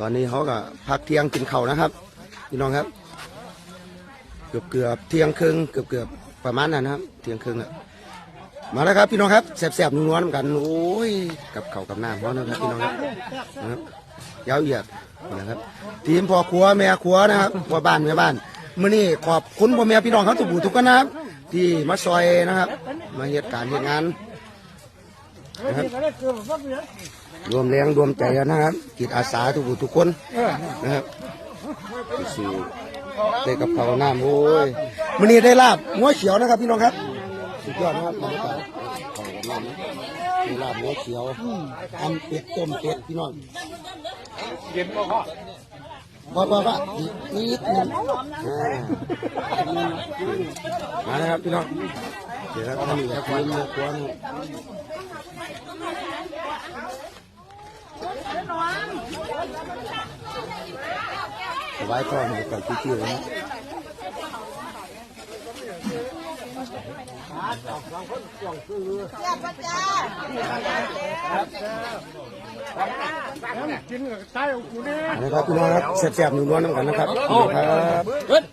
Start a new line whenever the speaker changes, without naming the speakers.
ตอนนี้เขาก็พักเที่ยงกินข้าวนะครับพี่น้องครับ เกือบเกือบเที่ยงครึ่งเกือบเกือบประมาณนั้นนะครับเที่ยงครึ่งอะมาแล้วครับพี่น้องครับแสบๆนัวๆนกันโอ้ยกับเข้ากับหน้ำเขานะครับพี่น้องครับนะครับยาวเหยียดนะครับ ทีมพ่อครัวแม่ครัวนะครับพ่อบ้านแม่บ้านมื่อนี้ขอบคุณพ่อแม่พี่น้องเขาทุกผู้ทุกคนนะครับที่มาซอยนะครับ มาเหตุการณ์เหตุงาน นะครับรวมแรงรวมใจกันนะครับจิตอาสาทุกผู้ทุกคนนะครับสู่ได้กับเขาวน้ำโอ้ยมื่อนี้ได้ลาบงัวเขียวนะครับพี่น้องครับสุดยอดนะครับบรรยากาศเขากับน้ำนะได้ลาบงัวเขียวทำเป็ดต้มเป็ดพี่น้อง
เย็นบ่พ่อ
ว่าว่าว่าอีกนิดหนึงอ่ามานะครับพี่น้องเดี๋ยวครับท่านนี่ครับทีมเนื้อตัวนี่ ไว้คอหนูก่อนพี่ๆเลยนะ
กินกับใต้กูนี่
นะครับพี่น้องครับแซ่บๆหนูนวลน้ำกันนะครับครับ